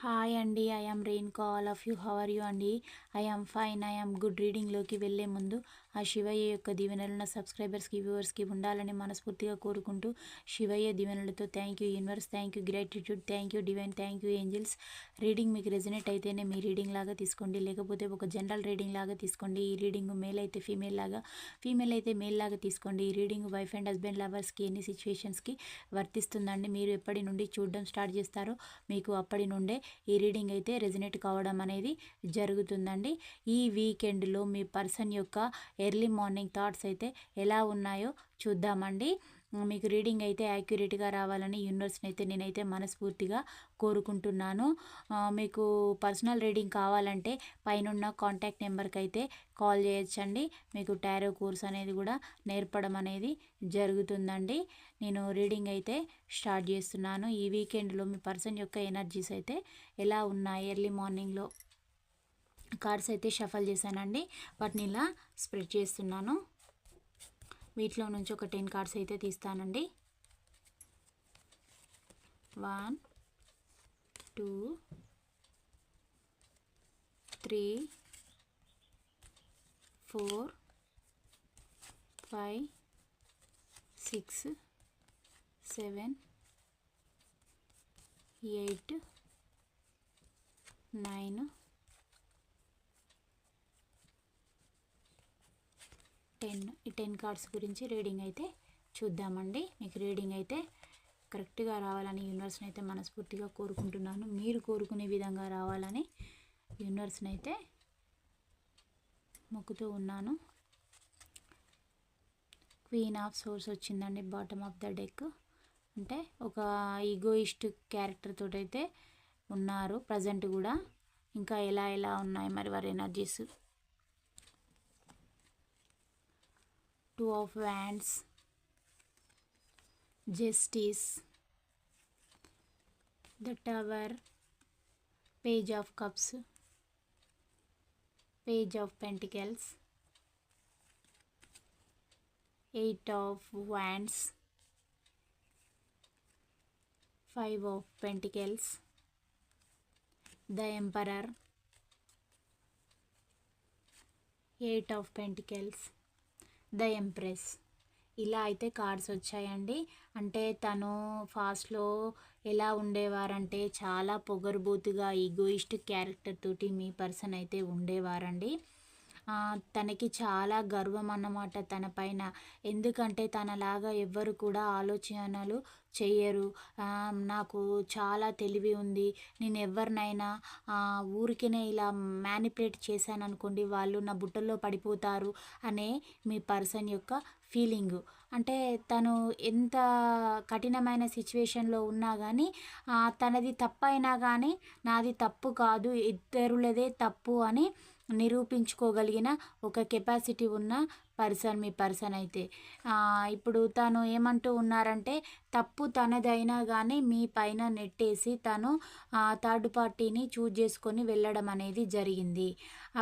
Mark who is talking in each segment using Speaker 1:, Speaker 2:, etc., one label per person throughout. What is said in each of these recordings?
Speaker 1: Hi అండి I am rain call of you hour you అండి I am fine I am good రీడింగ్లోకి వెళ్ళే ముందు. ఆ శివయ్య యొక్క దీవెనలు నా సబ్స్క్రైబర్స్కి వ్యూవర్స్కి ఉండాలని మనస్ఫూర్తిగా కోరుకుంటూ శివయ్య దీవెనలతో thank you universe thank you gratitude thank you divine thank you angels reading మీకు రెజినేట్ అయితేనే మీ రీడింగ్ లాగా తీసుకోండి. లేకపోతే ఒక జనరల్ రీడింగ్ లాగా తీసుకోండి. ఈ రీడింగ్ మేల్ అయితే ఫీమేల్ లాగా ఫీమేల్ అయితే మేల్ లాగా తీసుకోండి. ఈ రీడింగ్ వైఫ్ అండ్ హస్బెండ్ లవర్స్కి ఎన్ని సిచ్యువేషన్స్కి వర్తిస్తుందండి? మీరు ఎప్పటి నుండి చూడడం స్టార్ట్ చేస్తారో మీకు అప్పటి నుండే ఈ రీడింగ్ అయితే రెజినేట్ కావడం అనేది జరుగుతుందండి. ఈ వీకెండ్లో మీ పర్సన్ యొక్క ఎర్లీ మార్నింగ్ థాట్స్ అయితే ఎలా ఉన్నాయో చూద్దామండి. మీకు రీడింగ్ అయితే యాక్యురేట్గా రావాలని యూనివర్స్ని అయితే నేనైతే మనస్ఫూర్తిగా కోరుకుంటున్నాను. మీకు పర్సనల్ రీడింగ్ కావాలంటే పైన కాంటాక్ట్ నెంబర్కి అయితే కాల్ చేయొచ్చండి. మీకు టారో కోర్స్ అనేది కూడా నేర్పడం అనేది జరుగుతుందండి. నేను రీడింగ్ అయితే స్టార్ట్ చేస్తున్నాను. ఈ వీకెండ్లో మీ పర్సన్ యొక్క ఎనర్జీస్ అయితే ఎలా ఉన్నాయి? ఎర్లీ మార్నింగ్లో కార్డ్స్ అయితే షఫల్ చేశానండి. వాటిని ఇలా స్ప్రెడ్ చేస్తున్నాను. వీటిలో నుంచి ఒక టెన్ కార్డ్స్ అయితే తీస్తానండి. One two three four five six seven eight nine ten ఈ టెన్ కార్డ్స్ గురించి రీడింగ్ అయితే చూద్దామండి. మీకు రీడింగ్ అయితే కరెక్ట్గా రావాలని యూనివర్స్ని అయితే మనస్ఫూర్తిగా కోరుకుంటున్నాను. మీరు కోరుకునే విధంగా రావాలని యూనివర్స్ని అయితే మొక్కుతూ ఉన్నాను. క్వీన్ ఆఫ్ సోర్స్ వచ్చిందండి బాటమ్ ఆఫ్ ద డెక్. అంటే ఒక ఈగోయిస్ట్ క్యారెక్టర్ తోటైతే ఉన్నారు ప్రజెంట్ కూడా. ఇంకా ఎలా ఎలా ఉన్నాయి మరి వారి energies? two of wands justice the tower page of cups page of pentacles eight of wands five of pentacles the emperor eight of pentacles the empress. ఇలా అయితే కార్డ్స్ వచ్చాయండి. అంటే తను ఫాస్ట్లో ఎలా ఉండేవారంటే చాలా పొగరుబోతుగా ఈగోయిస్ట్ క్యారెక్టర్ తోటి మీ పర్సన్ అయితే ఉండేవారండి. తనకి చాలా గర్వం అన్నమాట తన పైన. ఎందుకంటే తనలాగా ఎవ్వరు కూడా ఆలోచనలు చెయ్యరు. నాకు చాలా తెలివి ఉంది. నేను ఎవరినైనా ఊరికినే ఇలా మ్యానిపులేట్ చేశాను అనుకోండి వాళ్ళు నా బుట్టల్లో పడిపోతారు అనే మీ పర్సన్ యొక్క ఫీలింగ్. అంటే తను ఎంత కఠినమైన సిచ్యువేషన్లో ఉన్నా కానీ తనది తప్పైనా కానీ నాది తప్పు కాదు ఇద్దరులదే తప్పు అని నిరూపించుకోగలిగిన ఒక కెపాసిటీ ఉన్న పర్సన్ మీ పర్సన్ అయితే. ఇప్పుడు తను ఏమంటూ ఉన్నారంటే తప్పు తనదైనా కానీ మీ పైన నెట్టేసి తను థర్డ్ పార్టీని చూజ్ చేసుకొని వెళ్ళడం అనేది జరిగింది.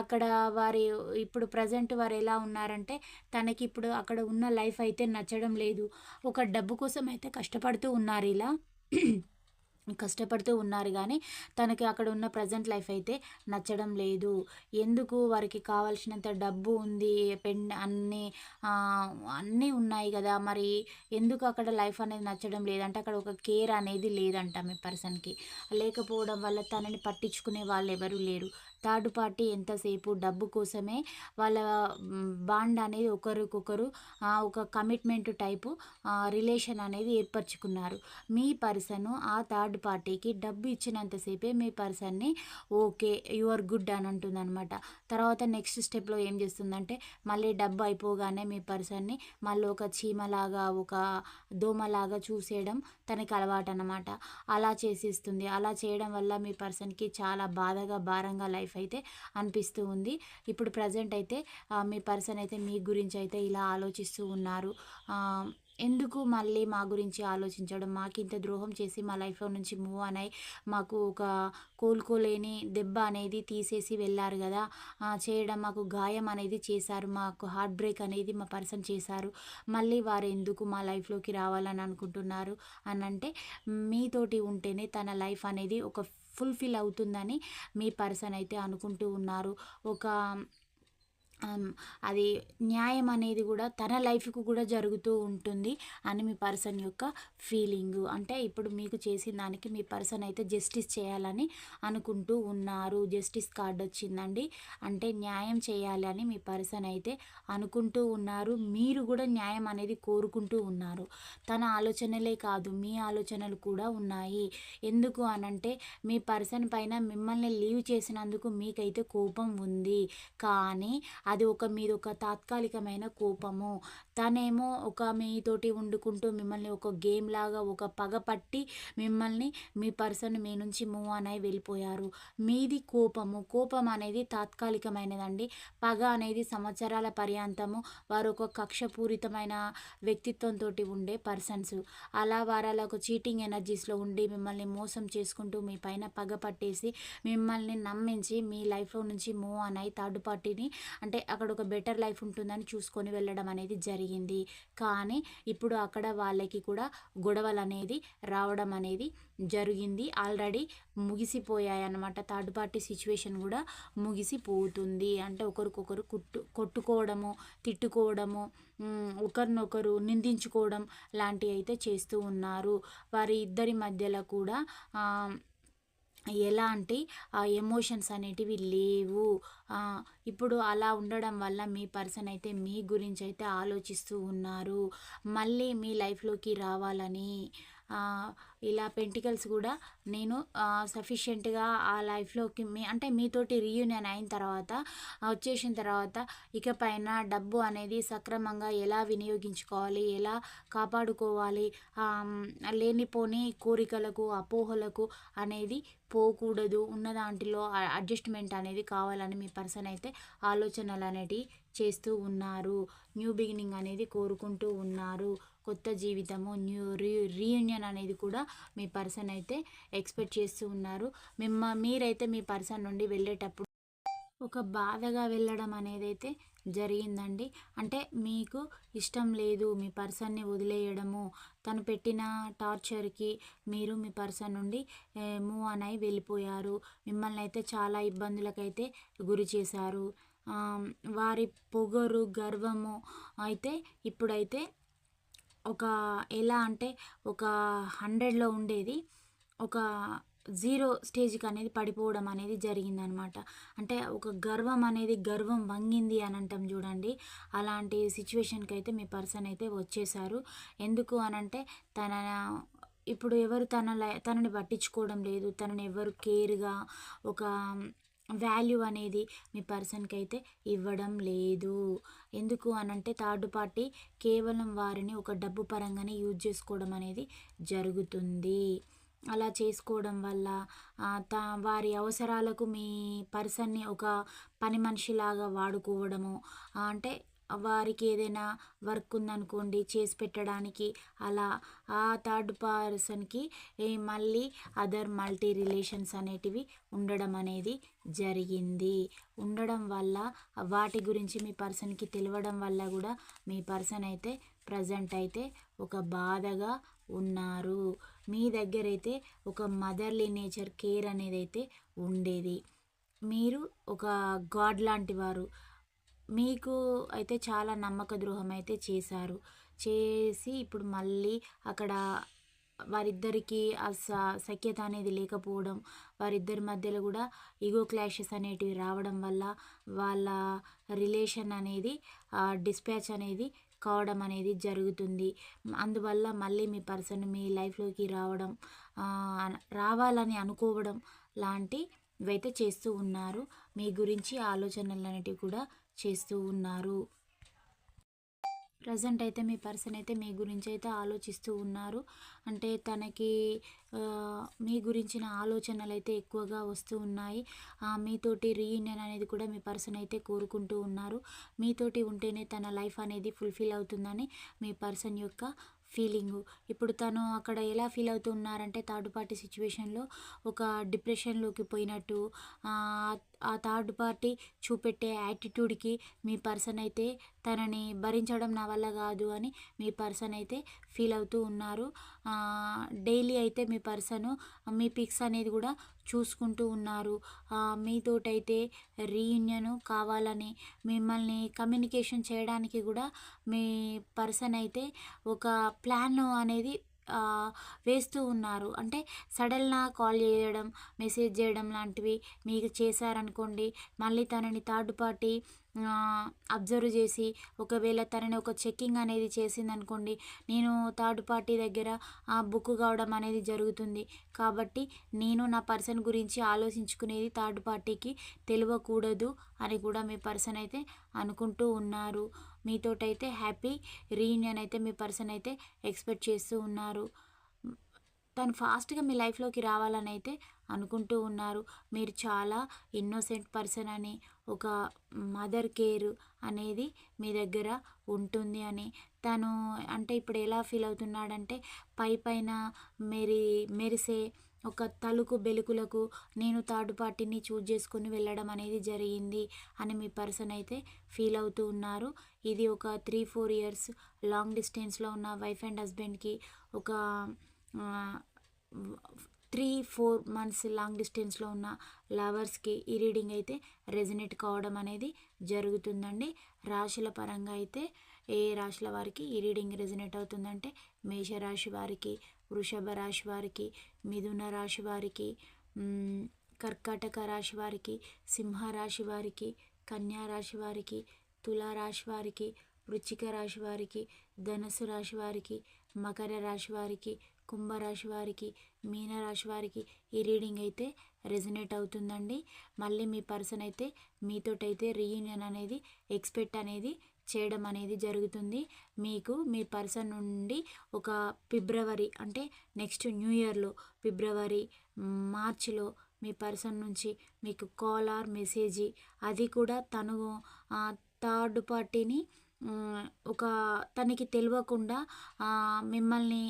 Speaker 1: అక్కడ వారి ఇప్పుడు ప్రజెంట్ వారు ఎలా ఉన్నారంటే తనకి ఇప్పుడు అక్కడ ఉన్న లైఫ్ అయితే నచ్చడం లేదు. ఒక డబ్బు కోసం అయితే కష్టపడుతూ ఉన్నారు ఇలా. కష్టపడుతూ ఉన్నారు కానీ తనకి అక్కడ ఉన్న ప్రజెంట్ లైఫ్ అయితే నచ్చడం లేదు. ఎందుకు? వారికి కావాల్సినంత డబ్బు ఉంది పెన్ అన్నీ అన్నీ ఉన్నాయి కదా మరి. ఎందుకు అక్కడ లైఫ్ అనేది నచ్చడం లేదంటే అక్కడ ఒక కేర్ అనేది లేదంట మీ పర్సన్కి. లేకపోవడం వల్ల తనని పట్టించుకునే వాళ్ళు ఎవరు లేరు. థర్డ్ పార్టీ ఎంతసేపు డబ్బు కోసమే వాళ్ళ బాండ్ అనేది ఒకరికొకరు ఒక కమిట్మెంట్ టైపు రిలేషన్ అనేది ఏర్పరచుకున్నారు. మీ పర్సన్ ఆ థర్డ్ పార్టీకి డబ్బు ఇచ్చినంతసేపే మీ పర్సన్ని ఓకే యు ఆర్ గుడ్ అని అంటుంది అనమాట తర్వాత నెక్స్ట్ స్టెప్లో ఏం చేస్తుందంటే మళ్ళీ డబ్బు అయిపోగానే మీ పర్సన్ని మళ్ళీ ఒక చీమలాగా ఒక దోమలాగా చూసేయడం తనకి అలవాటు అనమాట అలా చేసిస్తుంది. అలా చేయడం వల్ల మీ పర్సన్కి చాలా బాధగా భారంగా లైఫ్ లైఫ్ అయితే అనిపిస్తూ ఉంది. ఇప్పుడు ప్రజెంట్ అయితే మీ పర్సన్ అయితే మీ గురించి అయితే ఇలా ఆలోచిస్తూ ఉన్నారు. ఎందుకు మళ్ళీ మా గురించి ఆలోచించడం? మాకు ఇంత ద్రోహం చేసి మా లైఫ్లో నుంచి మూవ్ అని మాకు ఒక కోలుకోలేని దెబ్బ అనేది తీసేసి వెళ్ళారు కదా? చేయడం మాకు గాయం అనేది చేశారు. మాకు హార్ట్ బ్రేక్ అనేది మా పర్సన్ చేశారు. మళ్ళీ వారు ఎందుకు మా లైఫ్లోకి రావాలని అనుకుంటున్నారు? అని అంటే మీతోటి ఉంటేనే తన లైఫ్ అనేది ఒక ఫుల్ఫిల్ అవుతుందని మీ పర్సన్ అయితే అనుకుంటూ ఉన్నారు. ఒక అది న్యాయం అనేది కూడా తన లైఫ్కు కూడా జరుగుతూ ఉంటుంది అని మీ పర్సన్ యొక్క ఫీలింగు. అంటే ఇప్పుడు మీకు చేసిన దానికి మీ పర్సన్ అయితే జస్టిస్ చేయాలని అనుకుంటూ ఉన్నారు. జస్టిస్ కార్డ్ వచ్చిందండి. అంటే న్యాయం చేయాలని మీ పర్సన్ అయితే అనుకుంటూ ఉన్నారు. మీరు కూడా న్యాయం అనేది కోరుకుంటూ ఉన్నారు. తన ఆలోచనలే కాదు మీ ఆలోచనలు కూడా ఉన్నాయి. ఎందుకు అనంటే మీ పర్సన్ పైన మిమ్మల్ని లీవ్ చేసినందుకు మీకైతే కోపం ఉంది. కానీ అది ఒక మీద ఒక తాత్కాలికమైన కోపము. తనేమో ఒక మీతోటి వండుకుంటూ మిమ్మల్ని ఒక గేమ్ లాగా ఒక పగ పట్టి మిమ్మల్ని మీ పర్సన్ మీ నుంచి మూవ్ ఆన్ అయి వెళ్ళిపోయారు. మీది కోపము. కోపం అనేది తాత్కాలికమైనదండి. పగ అనేది సంవత్సరాల పర్యాంతము వారు ఒక కక్షపూరితమైన వ్యక్తిత్వంతో ఉండే పర్సన్స్. అలా వారు అలా ఒక చీటింగ్ ఎనర్జీస్లో ఉండి మిమ్మల్ని మోసం చేసుకుంటూ మీ పైన పగ పట్టేసి మిమ్మల్ని నమ్మించి మీ లైఫ్లో నుంచి మూవ్ ఆన్ అయి థర్డ్ పార్టీని అంటే అంటే అక్కడ ఒక బెటర్ లైఫ్ ఉంటుందని చూసుకొని వెళ్ళడం అనేది జరిగింది. కానీ ఇప్పుడు అక్కడ వాళ్ళకి కూడా గొడవలు అనేది రావడం అనేది జరిగింది. ఆల్రెడీ ముగిసిపోయాయి అన్నమాట థర్డ్ పార్టీ సిచ్యువేషన్ కూడా ముగిసిపోతుంది. అంటే ఒకరికొకరు కుట్టు కొట్టుకోవడము తిట్టుకోవడము ఒకరినొకరు నిందించుకోవడం లాంటివి అయితే చేస్తూ ఉన్నారు. వారి ఇద్దరి మధ్యలో కూడా ఎలాంటి ఎమోషన్స్ అనేటివి లేవు. ఇప్పుడు అలా ఉండడం వల్ల మీ పర్సన్ అయితే మీ గురించి అయితే ఆలోచిస్తూ ఉన్నారు. మళ్ళీ మీ లైఫ్లోకి రావాలని ఇలా పెంటికల్స్ కూడా నేను సఫిషియెంట్గా ఆ లైఫ్లోకి మీ అంటే మీతోటి రీయూనియన్ అయిన తర్వాత వచ్చేసిన తర్వాత ఇకపైన డబ్బు అనేది సక్రమంగా ఎలా వినియోగించుకోవాలి ఎలా కాపాడుకోవాలి లేనిపోని కోరికలకు అపోహలకు అనేది పోకూడదు. ఉన్న దాంట్లో అడ్జస్ట్మెంట్ అనేది కావాలని మీ పర్సన్ అయితే ఆలోచనలు అనేటివి చేస్తూ ఉన్నారు. న్యూ బిగినింగ్ అనేది కోరుకుంటూ ఉన్నారు. కొత్త జీవితము న్యూ రీ రీయూనియన్ అనేది కూడా మీ పర్సన్ అయితే ఎక్స్పెక్ట్ చేస్తూ ఉన్నారు. మిమ్మ మీరైతే మీ పర్సన్ నుండి వెళ్ళేటప్పుడు ఒక బాధగా వెళ్ళడం అనేది అయితే జరిగిందండి. అంటే మీకు ఇష్టం లేదు మీ పర్సన్ని వదిలేయడము తను పెట్టిన టార్చర్కి మీరు మీ పర్సన్ నుండి మూవ్ ఆన్ అయి వెళ్ళిపోయారు మిమ్మల్ని అయితే చాలా ఇబ్బందులకైతే గురి చేశారు. వారి పొగరు గర్వము అయితే ఇప్పుడైతే ఒక ఎలా అంటే ఒక హండ్రెడ్లో ఉండేది. ఒక జీరో స్టేజ్కి అనేది పడిపోవడం అనేది జరిగిందనమాట. అంటే ఒక గర్వం అనేది గర్వం వంగింది అని అంటాం చూడండి. అలాంటి సిచ్యువేషన్కి అయితే మీ పర్సన్ అయితే వచ్చేసారు. ఎందుకు అనంటే తన ఇప్పుడు ఎవరు తన లై- తనని పట్టించుకోవడం లేదు. తనని ఎవరు కేర్గా ఒక వాల్యూ అనేది మీ పర్సన్కి అయితే ఇవ్వడం లేదు. ఎందుకు అనంటే థర్డ్ పార్టీ కేవలం వారిని ఒక డబ్బు పరంగానే యూజ్ చేసుకోవడం అనేది జరుగుతుంది. అలా చేసుకోవడం వల్ల త తా వారి అవసరాలకు మీ పర్సన్ని ఒక పని మనిషిలాగా వాడుకోవడము అంటే వారికి ఏదైనా వర్క్ ఉందనుకోండి చేసి పెట్టడానికి అలా ఆ థర్డ్ పర్సన్కి మళ్ళీ అదర్ మల్టీ రిలేషన్స్ అనేటివి ఉండడం అనేది జరిగింది. ఉండడం వల్ల వాటి గురించి మీ పర్సన్కి తెలియడం వల్ల కూడా మీ పర్సన్ అయితే ప్రజెంట్ అయితే ఒక బాధగా ఉన్నారు. మీ దగ్గర అయితే ఒక మదర్లీ నేచర్ కేర్ అనేది అయితే ఉండేది. మీరు ఒక గాడ్ లాంటి వారు మీకు అయితే చాలా నమ్మక ద్రోహం అయితే చేశారు. చేసి ఇప్పుడు మళ్ళీ అక్కడ వారిద్దరికి ఆ సఖ్యత అనేది లేకపోవడం వారిద్దరి మధ్యలో కూడా ఈగో క్లాషెస్ అనేటివి రావడం వల్ల వాళ్ళ రిలేషన్ అనేది డిస్పాచ్ అనేది కావడం అనేది జరుగుతుంది. అందువల్ల మళ్ళీ మీ పర్సన్ మీ లైఫ్లోకి రావడం రావాలని అనుకోవడం లాంటి ఇవైతే చేస్తూ ఉన్నారు. మీ గురించి ఆలోచనలు అనేటివి కూడా చేస్తూ ఉన్నారు. ప్రజెంట్ అయితే మీ పర్సన్ అయితే మీ గురించి అయితే ఆలోచిస్తూ ఉన్నారు. అంటే తనకి మీ గురించిన ఆలోచనలు అయితే ఎక్కువగా వస్తూ ఉన్నాయి. ఆ, మీతోటి రీయూనియన్ అనేది కూడా మీ పర్సన్ అయితే కోరుకుంటూ ఉన్నారు. మీతోటి ఉంటేనే తన లైఫ్ అనేది ఫుల్ఫిల్ అవుతుందని మీ పర్సన్ యొక్క ఫీలింగు. ఇప్పుడు తను అక్కడ ఎలా ఫీల్ అవుతున్నారంటే థర్డ్ పార్టీ సిచ్యువేషన్లో ఒక డిప్రెషన్లోకి పోయినట్టు ఆ థర్డ్ పార్టీ చూపెట్టే యాటిట్యూడ్కి మీ పర్సన్ అయితే తనని భరించడం నా వల్ల కాదు అని మీ పర్సన్ అయితే ఫీల్ అవుతూ ఉన్నారు. డైలీ అయితే మీ పర్సను మీ పిక్స్ అనేది కూడా చూసుకుంటూ ఉన్నారు. మీతోటైతే రీయూనియన్ కావాలని మిమ్మల్ని కమ్యూనికేషన్ చేయడానికి కూడా మీ పర్సన్ అయితే ఒక ప్లాన్ అనేది వేస్తూ ఉన్నారు. అంటే సడన్గా కాల్ చేయడం మెసేజ్ చేయడం లాంటివి మీకు చేశారనుకోండి మళ్ళీ తనని థర్డ్ పార్టీ అబ్జర్వ్ చేసి ఒకవేళ తనని ఒక చెక్కింగ్ అనేది చేసిందనుకోండి నేను థర్డ్ పార్టీ దగ్గర బుక్ కావడం అనేది జరుగుతుంది. కాబట్టి నేను నా పర్సన్ గురించి ఆలోచించుకునేది థర్డ్ పార్టీకి తెలియకూడదు అని కూడా మీ పర్సన్ అయితే అనుకుంటూ ఉన్నారు. మీతోటైతే హ్యాపీ. రీయూనియన్ అయితే మీ పర్సన్ అయితే ఎక్స్పెక్ట్ చేస్తూ ఉన్నారు. తను ఫాస్ట్గా మీ లైఫ్లోకి రావాలని అయితే అనుకుంటూ ఉన్నారు. మీరు చాలా ఇన్నోసెంట్ పర్సన్ అని ఒక మదర్ కేర్ అనేది మీ దగ్గర ఉంటుంది అని. తను అంటే ఇప్పుడు ఎలా ఫీల్ అవుతున్నాడంటే పై పైన మెరి మెరిసే ఒక తలుకు బెలుకులకు నేను థర్డ్ పార్టీని చూజ్ చేసుకుని వెళ్ళడం అనేది జరిగింది అని మీ పర్సన్ అయితే ఫీల్ అవుతూ ఉన్నారు. ఇది ఒక త్రీ ఫోర్ ఇయర్స్ లాంగ్ డిస్టెన్స్లో ఉన్న వైఫ్ అండ్ హస్బెండ్కి ఒక త్రీ ఫోర్ మంత్స్ లాంగ్ డిస్టెన్స్లో ఉన్న లవర్స్కి ఈ రీడింగ్ అయితే రెజినేట్ కావడం అనేది జరుగుతుందండి. రాశుల పరంగా అయితే ఏ రాశుల వారికి ఈ రీడింగ్ రెజినేట్ అవుతుందంటే మేషరాశి వారికి వృషభ రాశి వారికి మిథున రాశి వారికి కర్కాటక రాశి వారికి సింహరాశి వారికి కన్యా రాశి వారికి తులారాశి వారికి వృచ్చిక రాశి వారికి ధనుసు రాశి వారికి మకర రాశి వారికి కుంభరాశి వారికి మీనరాశి వారికి ఈ రీడింగ్ అయితే రెజినేట్ అవుతుందండి మళ్ళీ మీ పర్సన్ అయితే మీతోటైతే రీయూనియన్ అనేది ఎక్స్పెక్ట్ అనేది చేయడం అనేది జరుగుతుంది. మీకు మీ పర్సన్ నుండి ఒక ఫిబ్రవరి అంటే నెక్స్ట్ న్యూ ఇయర్లో ఫిబ్రవరి మార్చిలో మీ పర్సన్ నుంచి మీకు కాల్ ఆర్ మెసేజ్ అది కూడా తను థర్డ్ పార్టీని ఒక తనకి తెలియకుండా మిమ్మల్ని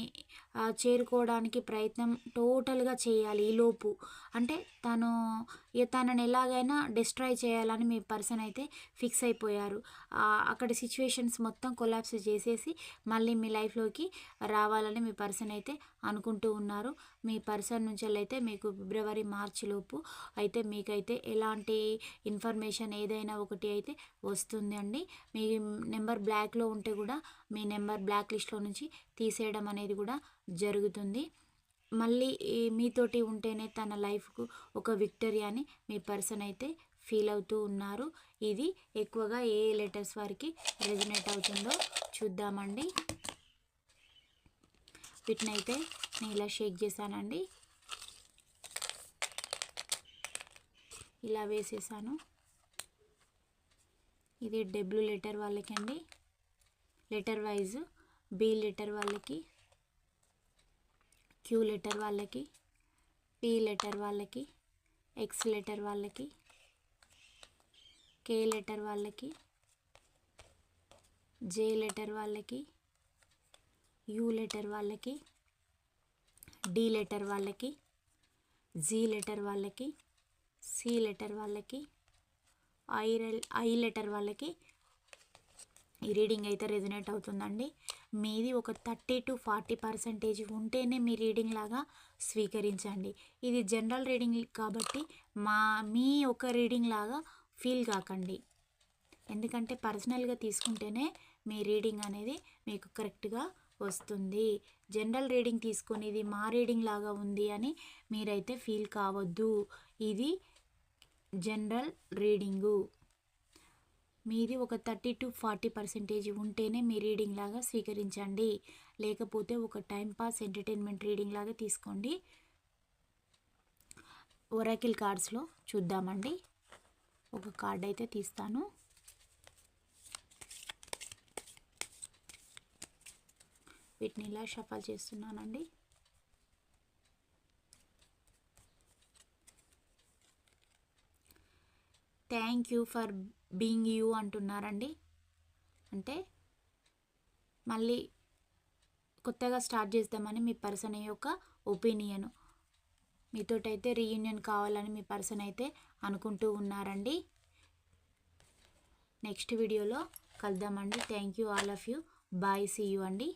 Speaker 1: చేరుకోవడానికి ప్రయత్నం టోటల్గా చేయాలి ఈలోపు అంటే తను తనని ఎలాగైనా డిస్ట్రాయ్ చేయాలని మీ పర్సన్ అయితే ఫిక్స్ అయిపోయారు. అక్కడ సిచ్యువేషన్స్ మొత్తం కొలాప్స్ చేసేసి మళ్ళీ మీ లైఫ్లోకి రావాలని మీ పర్సన్ అయితే అనుకుంటూ ఉన్నారు. మీ పర్సన్ నుంచి అయితే మీకు ఫిబ్రవరి మార్చి లోపు అయితే మీకైతే ఎలాంటి ఇన్ఫర్మేషన్ ఏదైనా ఒకటి అయితే వస్తుంది అండి మీ నెంబర్ బ్లాక్లో ఉంటే కూడా మీ నెంబర్ బ్లాక్ లిస్ట్లో నుంచి తీసేయడం అనేది కూడా జరుగుతుంది. మళ్ళీ మీతోటి ఉంటేనే తన లైఫ్కు ఒక విక్టరీ అని మీ పర్సన్ అయితే ఫీల్ అవుతూ ఉన్నారు. ఇది ఎక్కువగా ఏ లెటర్స్ వారికి రెజినేట్ అవుతుందో చూద్దామండి. వీటిని అయితే నేను ఇలా షేక్ చేశానండి. ఇలా వేసేసాను. ఇది డబ్ల్యూ లెటర్ వాళ్ళకి అండి లెటర్ వైజ్ బి లెటర్ వాళ్ళకి క్యూ లెటర్ వాళ్ళకి పి లెటర్ వాళ్ళకి ఎక్స్ లెటర్ వాళ్ళకి కే లెటర్ వాళ్ళకి జే లెటర్ వాళ్ళకి యూ లెటర్ వాళ్ళకి డి లెటర్ వాళ్ళకి జీ లెటర్ వాళ్ళకి సి లెటర్ వాళ్ళకి ఐ ఐ లెటర్ వాళ్ళకి ఈ రీడింగ్ అయితే రెజినేట్ అవుతుందండి. మీది ఒక థర్టీ టు ఫార్టీ పర్సెంటేజ్ ఉంటేనే మీ రీడింగ్ లాగా స్వీకరించండి. ఇది జనరల్ రీడింగ్ కాబట్టి మా మీ ఒక రీడింగ్ లాగా ఫీల్ కాకండి. ఎందుకంటే పర్సనల్గా తీసుకుంటేనే మీ రీడింగ్ అనేది మీకు కరెక్ట్గా వస్తుంది. జనరల్ రీడింగ్ తీసుకొని ఇది మా రీడింగ్ లాగా ఉంది అని మీరైతే ఫీల్ కావద్దు. ఇది జనరల్ రీడింగు. మీది ఒక థర్టీ టు ఫార్టీ పర్సెంటేజ్ ఉంటేనే మీ రీడింగ్ లాగా స్వీకరించండి. లేకపోతే ఒక టైంపాస్ ఎంటర్టైన్మెంట్ రీడింగ్ లాగా తీసుకోండి. ఒరాకిల్ కార్డ్స్లో చూద్దామండి. ఒక కార్డ్ అయితే తీస్తాను. వీటిని ఇలా షఫల్ చేస్తున్నానండి. Thank you for being you అంటున్నారండి. అంటే మళ్ళీ కొత్తగా స్టార్ట్ చేద్దామని మీ పర్సన్ యొక్క ఒపీనియన్. మీతోటైతే రీయూనియన్ కావాలని మీ పర్సన్ అయితే అనుకుంటూ ఉన్నారండి. నెక్స్ట్ వీడియోలో కలుద్దామండి. Thank you all of you. Bye see you అండి.